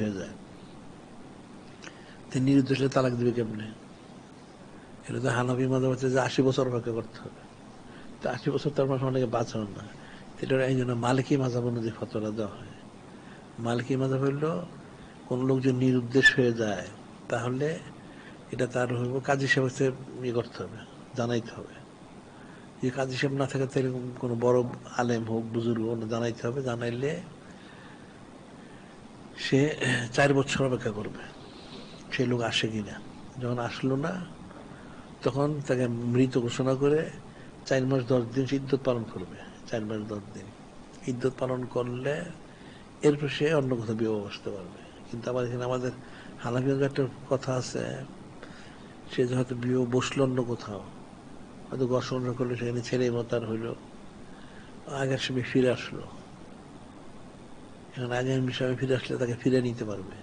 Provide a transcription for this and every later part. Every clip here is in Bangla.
হয়ে যায় তো নিরুদ্দেশে তালাক দিবে কেমনে? এটা তো হানবি মধ্যে হচ্ছে যে আশি বছর অপেক্ষা করতে হবে। তো আশি বছর তার মানে অনেকে বাঁচানো না। এটা এই জন্য মালিকি মাজাব অনুযায়ী ফতোয়া দেওয়া হয়। মালিকি মাজাব হইল কোন লোক যদি নিরুদ্দেশ হয়ে যায়, তাহলে এটা তার হইব কাজী হচ্ছে ইয়ে করতে হবে, জানাইতে হবে। যে কাজী সাহেব না থাকে, তাহলে কোনো বড় আলেম হোক, বুজুর্গ জানাইতে হবে, জানাইলে সে চার বছর অপেক্ষা করবে। সে লোক আসে কিনা যখন আসলো না, তখন তাকে মৃত ঘোষণা করে চার মাস দশ দিন সে ইদ্যত পালন করবে। চার মাস দশ দিন। ইদ্যত পালন করলে এরপর সে অন্য কোথাও বিবাহ বসতে পারবে। কিন্তু আবার এখানে আমাদের হানাফিগঞ্জ একটা কথা আছে, সে হয়তো বিবাহ বসল অন্য কোথাও, হয়তো সংসার করলে সেখানে ছেলে মতার হইল। আগের সময় ফিরে আসলো। এখন আগের বিষয়ে ফিরে আসলে তাকে ফিরে নিতে পারবে।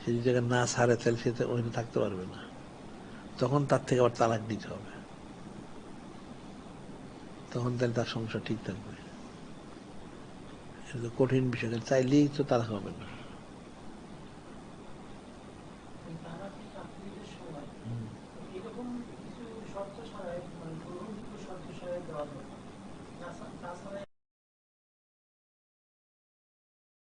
সে যদি জায়গায় না ছাড়ে তাহলে সে ওইখানে থাকতে পারবে না। তখন তার থেকে আবার তালাক দিতে হবে। তখন তাহলে তার সংসার ঠিক থাকবে। এটা কঠিন বিষয় চাইলেই তো তালাক হবে না। এরকম কিছু শর্ত ছাড়াই মানে দেওয়া